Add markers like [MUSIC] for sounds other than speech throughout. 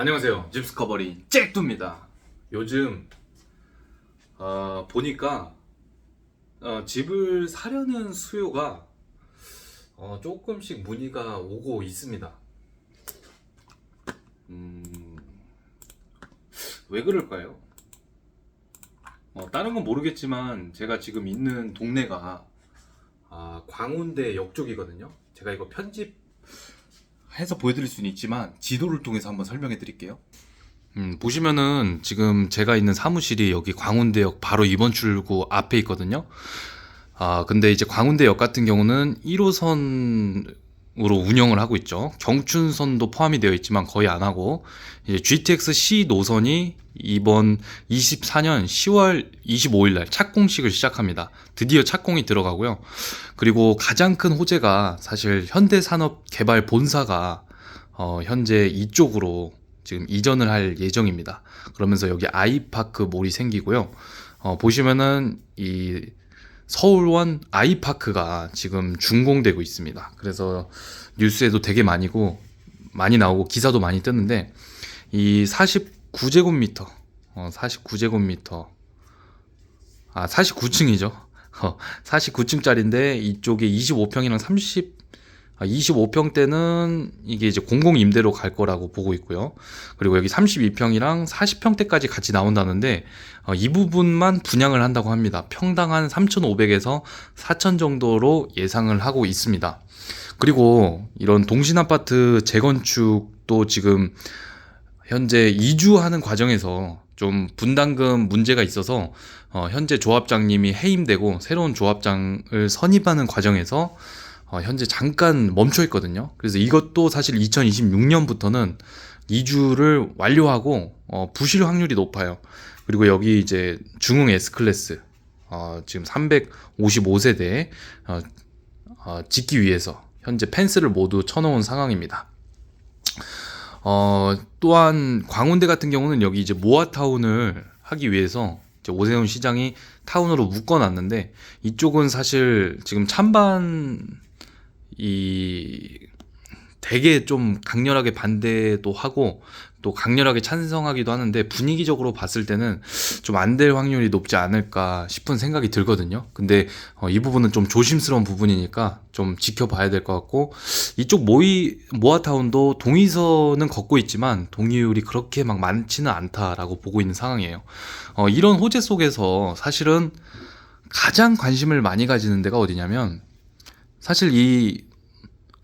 안녕하세요. 집스커버리 잭두입니다. 요즘 어, 보니까 어, 집을 사려는 수요가 어, 조금씩 문의가 오고 있습니다. 음, 왜 그럴까요? 어, 다른 건 모르겠지만 제가 지금 있는 동네가 아, 광운대 역 쪽이거든요. 제가 이거 편집 해서 보여드릴 수는 있지만 지도를 통해서 한번 설명해 드릴게요. 음, 보시면은 지금 제가 있는 사무실이 여기 광운대역 바로 이번 출구 앞에 있거든요. 아, 근데 이제 광운대역 같은 경우는 1호선 으로 운영을 하고 있죠. 경춘선도 포함이 되어 있지만 거의 안 하고 이제 GTX C 노선이 이번 24년 10월 25일 날 착공식을 시작합니다. 드디어 착공이 들어가고요. 그리고 가장 큰 호재가 사실 현대산업개발 본사가 어, 현재 이쪽으로 지금 이전을 할 예정입니다. 그러면서 여기 아이파크 몰이 생기고요. 어, 보시면은 이 서울원 아이파크가 지금 준공되고 있습니다. 그래서 뉴스에도 되게 많이고 많이 나오고 기사도 많이 뜨는데 이 49제곱미터, 어, 49제곱미터, 아 49층이죠. [LAUGHS] 어, 49층짜리인데 이쪽에 25평이랑 30 아, 25평대는 이게 이제 공공 임대로 갈 거라고 보고 있고요. 그리고 여기 32평이랑 40평대까지 같이 나온다는데 어, 이 부분만 분양을 한다고 합니다. 평당 한 3,500에서 4,000 정도로 예상을 하고 있습니다. 그리고 이런 동신 아파트 재건축도 지금 현재 이주하는 과정에서 좀 분담금 문제가 있어서 어, 현재 조합장님이 해임되고 새로운 조합장을 선임하는 과정에서 어, 현재 잠깐 멈춰 있거든요. 그래서 이것도 사실 2026년부터는 이주를 완료하고 어, 부실 확률이 높아요. 그리고 여기 이제 중흥 S 클래스 어, 지금 355세대 어, 어, 짓기 위해서 현재 펜스를 모두 쳐놓은 상황입니다. 어, 또한 광운대 같은 경우는 여기 이제 모아타운을 하기 위해서 오세훈 시장이 타운으로 묶어놨는데 이쪽은 사실 지금 찬반 이 되게 좀 강렬하게 반대도 하고 또 강렬하게 찬성하기도 하는데 분위기적으로 봤을 때는 좀 안 될 확률이 높지 않을까 싶은 생각이 들거든요. 근데 어, 이 부분은 좀 조심스러운 부분이니까 좀 지켜봐야 될 것 같고 이쪽 모이 모아타운도 동의서는 걷고 있지만 동의율이 그렇게 막 많지는 않다라고 보고 있는 상황이에요. 어, 이런 호재 속에서 사실은 가장 관심을 많이 가지는 데가 어디냐면 사실 이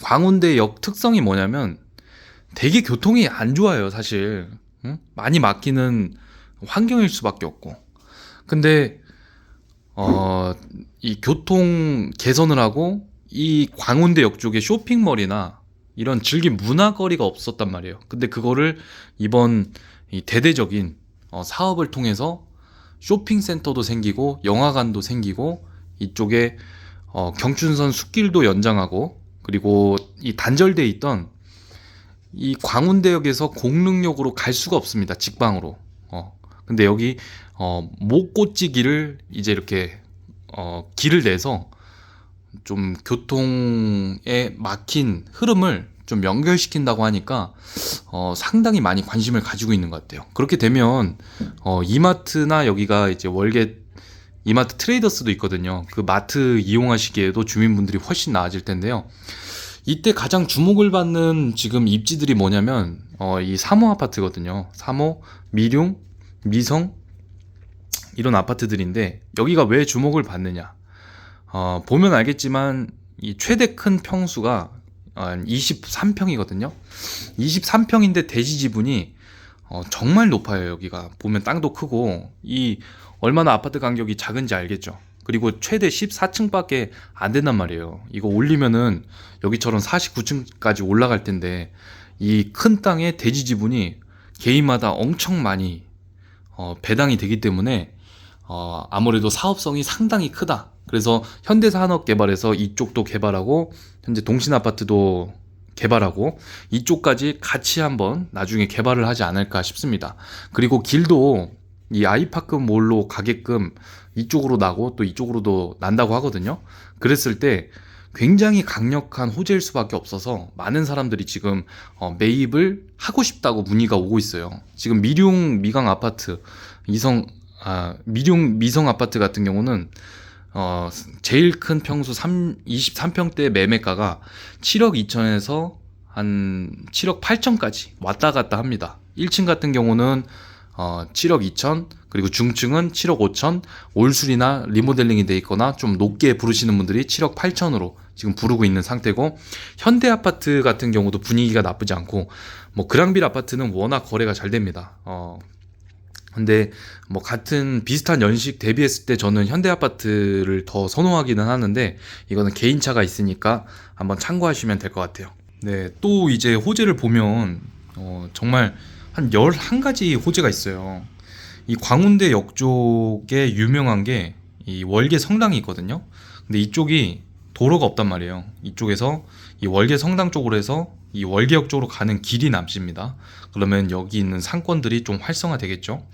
광운대역 특성이 뭐냐면 되게 교통이 안 좋아요, 사실. 응? 많이 막히는 환경일 수밖에 없고. 근데 어, 이 교통 개선을 하고 이 광운대역 쪽에 쇼핑몰이나 이런 즐긴 문화거리가 없었단 말이에요. 근데 그거를 이번 이 대대적인 어, 사업을 통해서 쇼핑센터도 생기고 영화관도 생기고 이쪽에 어, 경춘선 숲길도 연장하고 그리고 이 단절돼 있던 이 광운대역에서 공릉역으로 갈 수가 없습니다. 직방으로. 어. 근데 여기 어 목꽃지기를 이제 이렇게 어 길을 내서 좀 교통에 막힌 흐름을 좀 연결시킨다고 하니까 어 상당히 많이 관심을 가지고 있는 것 같아요. 그렇게 되면 어 이마트나 여기가 이제 월계 이마트 트레이더스도 있거든요. 그 마트 이용하시기에도 주민분들이 훨씬 나아질 텐데요. 이때 가장 주목을 받는 지금 입지들이 뭐냐면 어, 이 3호 아파트거든요. 3호, 미룡, 미성 이런 아파트들인데 여기가 왜 주목을 받느냐? 어, 보면 알겠지만 이 최대 큰 평수가 어, 23평이거든요. 23평인데 대지 지분이 어, 정말 높아요. 여기가 보면 땅도 크고 이 얼마나 아파트 간격이 작은지 알겠죠. 그리고 최대 14층밖에 안 된단 말이에요. 이거 올리면은 여기처럼 49층까지 올라갈 텐데 이 큰 땅의 대지 지분이 개인마다 엄청 많이 어, 배당이 되기 때문에 어, 아무래도 사업성이 상당히 크다. 그래서 현대산업개발에서 이쪽도 개발하고 현재 동신아파트도 개발하고 이쪽까지 같이 한번 나중에 개발을 하지 않을까 싶습니다. 그리고 길도 이 아이파크 몰로 가게끔 이쪽으로 나고 또 이쪽으로도 난다고 하거든요. 그랬을 때 굉장히 강력한 호재일 수밖에 없어서 많은 사람들이 지금 어, 매입을 하고 싶다고 문의가 오고 있어요. 지금 미룡 미강 아파트 이성 아 미룡 미성 아파트 같은 경우는 어 제일 큰 평수 3 23평대 매매가가 7억 2천에서 한 7억 8천까지 왔다 갔다 합니다. 1층 같은 경우는 어 7억 2천 그리고 중층은 7억 5천 올술이나 리모델링이 돼 있거나 좀 높게 부르시는 분들이 7억 8천으로 지금 부르고 있는 상태고 현대 아파트 같은 경우도 분위기가 나쁘지 않고 뭐 그랑빌 아파트는 워낙 거래가 잘 됩니다. 어 근데 뭐 같은 비슷한 연식 대비했을 때 저는 현대 아파트를 더 선호하기는 하는데 이거는 개인차가 있으니까 한번 참고하시면 될 것 같아요. 네, 또 이제 호재를 보면 어 정말 한 11가지 호재가 있어요. 이 광운대 역 쪽에 유명한 게 이 월계 성당이 있거든요. 근데 이쪽이 도로가 없단 말이에요. 이쪽에서 이 월계 성당 쪽으로 해서 이 월계역 쪽으로 가는 길이 남습니다. 그러면 여기 있는 상권들이 좀 활성화 되겠죠.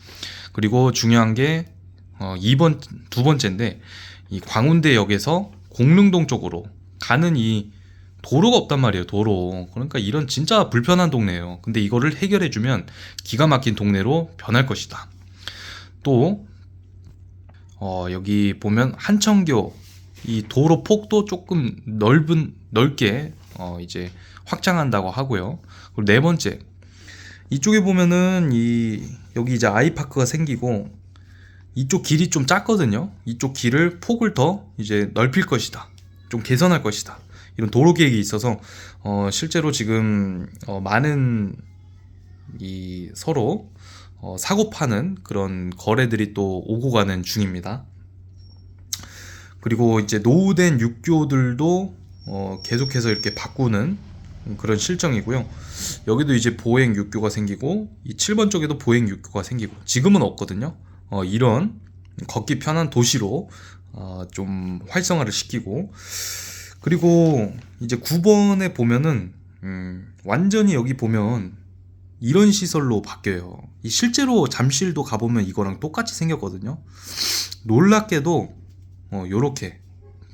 그리고 중요한 게 어, 2번 두 번째인데 이 광운대역에서 공릉동 쪽으로 가는 이 도로가 없단 말이에요. 도로. 그러니까 이런 진짜 불편한 동네예요. 근데 이거를 해결해 주면 기가 막힌 동네로 변할 것이다. 또 어, 여기 보면 한청교 이 도로 폭도 조금 넓은 넓게 어, 이제 확장한다고 하고요. 그리고 네 번째 이쪽에 보면은 이 여기 이제 아이파크가 생기고 이쪽 길이 좀 작거든요. 이쪽 길을 폭을 더 이제 넓힐 것이다. 좀 개선할 것이다. 이런 도로 계획이 있어서 어, 실제로 지금 어, 많은 이 서로 어, 사고 파는 그런 거래들이 또 오고 가는 중입니다. 그리고 이제 노후된 육교들도 어, 계속해서 이렇게 바꾸는 그런 실정이고요. 여기도 이제 보행 육교가 생기고 이 7번 쪽에도 보행 육교가 생기고 지금은 없거든요. 어, 이런 걷기 편한 도시로 어, 좀 활성화를 시키고 그리고 이제 9번에 보면은 음, 완전히 여기 보면 이런 시설로 바뀌어요. 이 실제로 잠실도 가보면 이거랑 똑같이 생겼거든요. 놀랍게도 어, 요렇게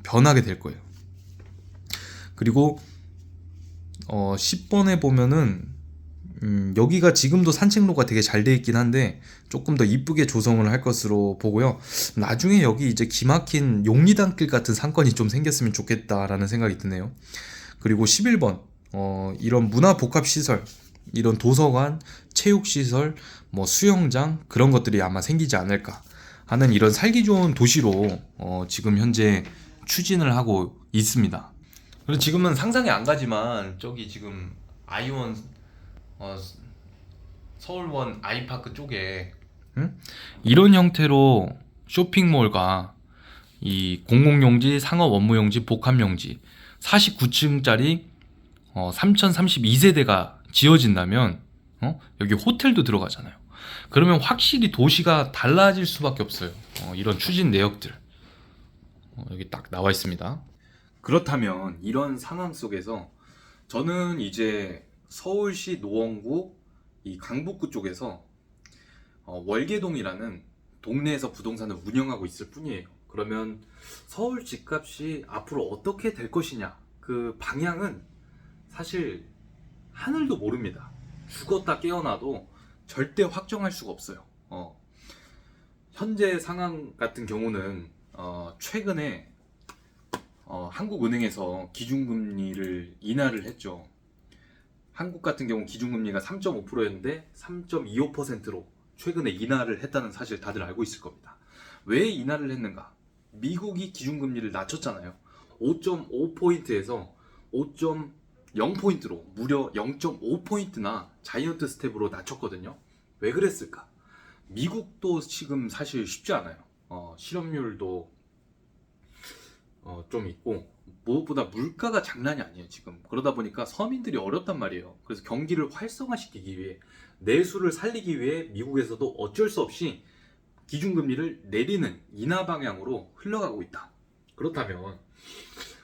변하게 될 거예요. 그리고 어, 10번에 보면은 음, 여기가 지금도 산책로가 되게 잘 돼 있긴 한데 조금 더 이쁘게 조성을 할 것으로 보고요. 나중에 여기 이제 기막힌 용리단길 같은 상권이 좀 생겼으면 좋겠다라는 생각이 드네요. 그리고 11번 어, 이런 문화 복합 시설, 이런 도서관, 체육 시설, 뭐 수영장 그런 것들이 아마 생기지 않을까 하는 이런 살기 좋은 도시로 어, 지금 현재 추진을 하고 있습니다. 그리고 지금은 상상이 안 가지만 저기 지금 아이원 어, 서울원 아이파크 쪽에 응? 이런 형태로 쇼핑몰과 이 공공용지, 상업 업무용지, 복합용지 49층짜리 어, 3032세대가 지어진다면 어? 여기 호텔도 들어가잖아요. 그러면 확실히 도시가 달라질 수밖에 없어요. 어, 이런 추진 내역들 어, 여기 딱 나와 있습니다. 그렇다면 이런 상황 속에서 저는 이제 서울시 노원구 이 강북구 쪽에서 어, 월계동이라는 동네에서 부동산을 운영하고 있을 뿐이에요. 그러면 서울 집값이 앞으로 어떻게 될 것이냐 그 방향은 사실 하늘도 모릅니다. 죽었다 깨어나도 절대 확정할 수가 없어요. 어, 현재 상황 같은 경우는 어, 최근에 어, 한국은행에서 기준금리를 인하를 했죠. 한국 같은 경우 기준금리가 3.5%였는데 3.25%로 최근에 인하를 했다는 사실 다들 알고 있을 겁니다. 왜 인하를 했는가? 미국이 기준금리를 낮췄잖아요. 5.5포인트에서 5.0포인트로 무려 0.5포인트나 자이언트 스텝으로 낮췄거든요. 왜 그랬을까? 미국도 지금 사실 쉽지 않아요. 어, 실업률도 어, 좀 있고 무엇보다 물가가 장난이 아니에요 지금. 그러다 보니까 서민들이 어렵단 말이에요. 그래서 경기를 활성화시키기 위해 내수를 살리기 위해 미국에서도 어쩔 수 없이 기준금리를 내리는 인하 방향으로 흘러가고 있다. 그렇다면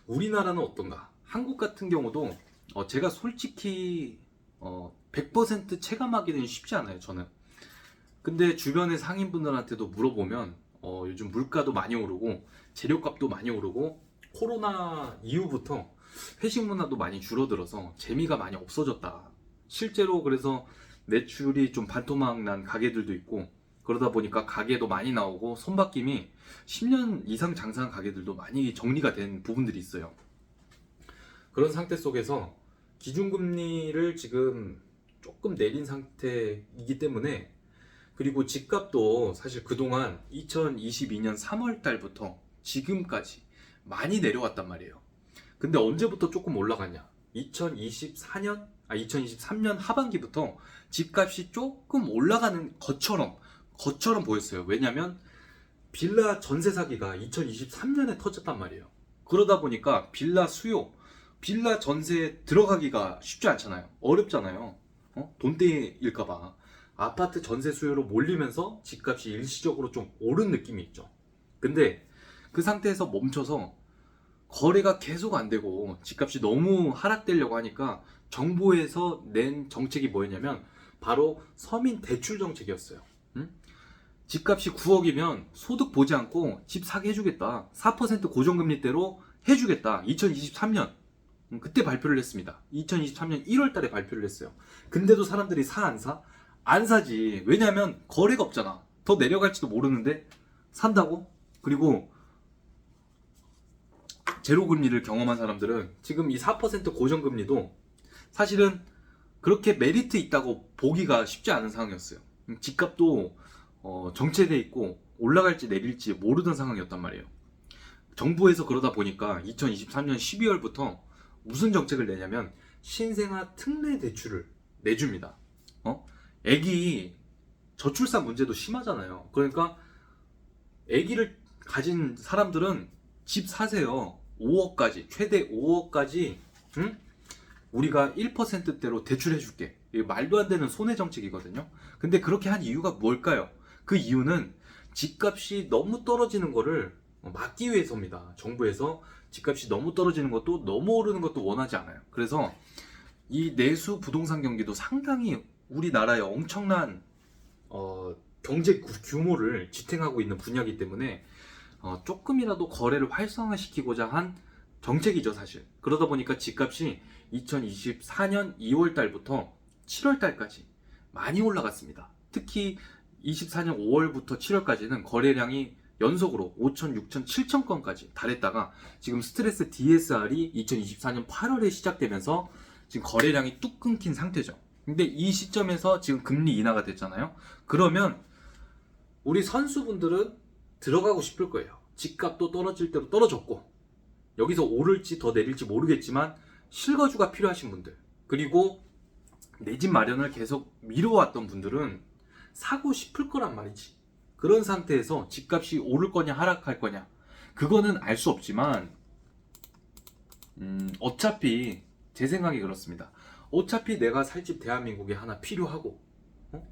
우리나라는 어떤가? 한국 같은 경우도 어, 제가 솔직히 어, 100% 체감하기는 쉽지 않아요 저는. 근데 주변의 상인분들한테도 물어보면 어, 요즘 물가도 많이 오르고 재료값도 많이 오르고 코로나 이후부터 회식 문화도 많이 줄어들어서 재미가 많이 없어졌다. 실제로 그래서 매출이 좀 반토막 난 가게들도 있고 그러다 보니까 가게도 많이 나오고 손바뀜이 10년 이상 장사한 가게들도 많이 정리가 된 부분들이 있어요. 그런 상태 속에서 기준금리를 지금 조금 내린 상태이기 때문에 그리고 집값도 사실 그동안 2022년 3월 달부터 지금까지 많이 내려왔단 말이에요. 근데 언제부터 조금 올라갔냐? 2024년, 아, 2023년 하반기부터 집값이 조금 올라가는 것처럼, 것처럼 보였어요. 왜냐면 빌라 전세 사기가 2023년에 터졌단 말이에요. 그러다 보니까 빌라 수요, 빌라 전세에 들어가기가 쉽지 않잖아요. 어렵잖아요. 어? 돈대일까봐. 아파트 전세 수요로 몰리면서 집값이 일시적으로 좀 오른 느낌이 있죠. 근데 그 상태에서 멈춰서 거래가 계속 안 되고 집값이 너무 하락되려고 하니까 정부에서 낸 정책이 뭐였냐면 바로 서민 대출 정책이었어요. 응? 집값이 9억이면 소득 보지 않고 집 사게 해주겠다. 4% 고정금리대로 해주겠다. 2023년 음, 그때 발표를 했습니다. 2023년 1월 달에 발표를 했어요. 근데도 사람들이 사 안 사? 안 사지. 왜냐면 거래가 없잖아. 더 내려갈지도 모르는데 산다고? 그리고 제로 금리를 경험한 사람들은 지금 이 4% 고정 금리도 사실은 그렇게 메리트 있다고 보기가 쉽지 않은 상황이었어요. 음, 집값도 어, 정체돼 있고 올라갈지 내릴지 모르던 상황이었단 말이에요. 정부에서 그러다 보니까 2023년 12월부터 무슨 정책을 내냐면 신생아 특례 대출을 내줍니다. 어? 애기 저출산 문제도 심하잖아요. 그러니까 애기를 가진 사람들은 집 사세요. 5억까지 최대 5억까지 응? 우리가 1%대로 대출해 줄게. 이게 말도 안 되는 손해 정책이거든요. 근데 그렇게 한 이유가 뭘까요? 그 이유는 집값이 너무 떨어지는 거를 막기 위해서입니다. 정부에서 집값이 너무 떨어지는 것도 너무 오르는 것도 원하지 않아요. 그래서 이 내수 부동산 경기도 상당히 우리나라에 엄청난 어, 경제 구- 규모를 지탱하고 있는 분야이기 때문에 어, 조금이라도 거래를 활성화시키고자 한 정책이죠, 사실. 그러다 보니까 집값이 2024년 2월 달부터 7월 달까지 많이 올라갔습니다. 특히 24년 5월부터 7월까지는 거래량이 연속으로 5천, 6천, 7천 건까지 달했다가 지금 스트레스 DSR이 2024년 8월에 시작되면서 지금 거래량이 뚝 끊긴 상태죠. 근데 이 시점에서 지금 금리 인하가 됐잖아요. 그러면 우리 선수분들은 들어가고 싶을 거예요. 집값도 떨어질 대로 떨어졌고 여기서 오를지 더 내릴지 모르겠지만 실거주가 필요하신 분들 그리고 내 집 마련을 계속 미뤄왔던 분들은 사고 싶을 거란 말이지. 그런 상태에서 집값이 오를 거냐 하락할 거냐 그거는 알 수 없지만 음, 어차피 제 생각이 그렇습니다. 어차피 내가 살 집 대한민국에 하나 필요하고 어?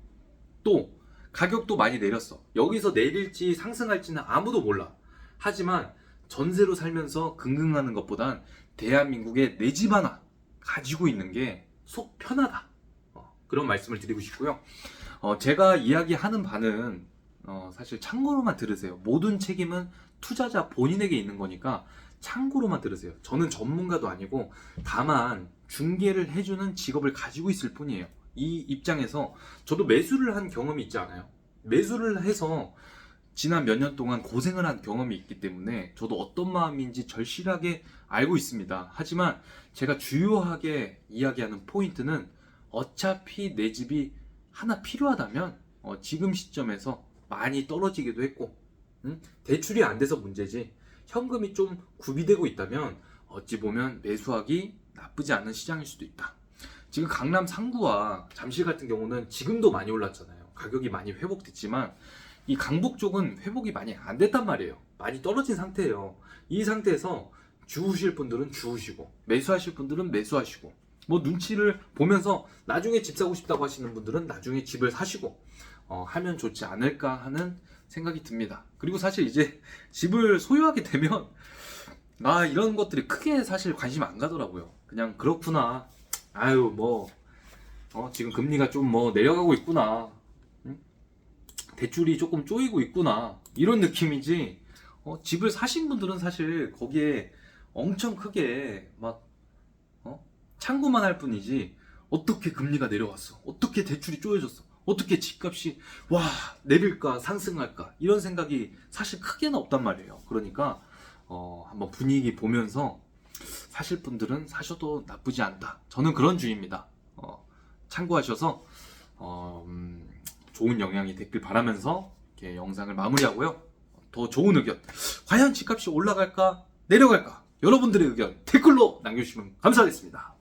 또 가격도 많이 내렸어. 여기서 내릴지 상승할지는 아무도 몰라. 하지만 전세로 살면서 긍긍하는 것보단 대한민국에 내 집 하나 가지고 있는 게 속 편하다. 어, 그런 말씀을 드리고 싶고요. 어, 제가 이야기하는 바는 어, 사실 참고로만 들으세요. 모든 책임은 투자자 본인에게 있는 거니까 참고로만 들으세요. 저는 전문가도 아니고 다만 중개를 해주는 직업을 가지고 있을 뿐이에요. 이 입장에서 저도 매수를 한 경험이 있지 않아요. 매수를 해서 지난 몇 년 동안 고생을 한 경험이 있기 때문에 저도 어떤 마음인지 절실하게 알고 있습니다. 하지만 제가 주요하게 이야기하는 포인트는 어차피 내 집이 하나 필요하다면 어, 지금 시점에서 많이 떨어지기도 했고 음? 대출이 안 돼서 문제지 현금이 좀 구비되고 있다면 어찌 보면 매수하기 나쁘지 않은 시장일 수도 있다. 지금 강남 상구와 잠실 같은 경우는 지금도 많이 올랐잖아요. 가격이 많이 회복됐지만 이 강북 쪽은 회복이 많이 안 됐단 말이에요. 많이 떨어진 상태예요. 이 상태에서 주우실 분들은 주우시고 매수하실 분들은 매수하시고 뭐 눈치를 보면서 나중에 집 사고 싶다고 하시는 분들은 나중에 집을 사시고 어, 하면 좋지 않을까 하는 생각이 듭니다. 그리고 사실 이제 집을 소유하게 되면 [LAUGHS] 아 이런 것들이 크게 사실 관심 안 가더라고요. 그냥 그렇구나. 아유 뭐 어, 지금 금리가 좀 뭐 내려가고 있구나. 응? 대출이 조금 쪼이고 있구나. 이런 느낌이지. 어, 집을 사신 분들은 사실 거기에 엄청 크게 막 어? 창구만 할 뿐이지 어떻게 금리가 내려왔어? 어떻게 대출이 쪼여졌어? 어떻게 집값이 와 내릴까 상승할까 이런 생각이 사실 크게는 없단 말이에요. 그러니까 어, 한번 분위기 보면서 사실 분들은 사셔도 나쁘지 않다. 저는 그런 주의입니다. 어, 참고하셔서 어, 음, 좋은 영향이 됐길 바라면서 이렇게 영상을 마무리하고요. 더 좋은 의견. 과연 집값이 올라갈까 내려갈까? 여러분들의 의견 댓글로 남겨주시면 감사하겠습니다.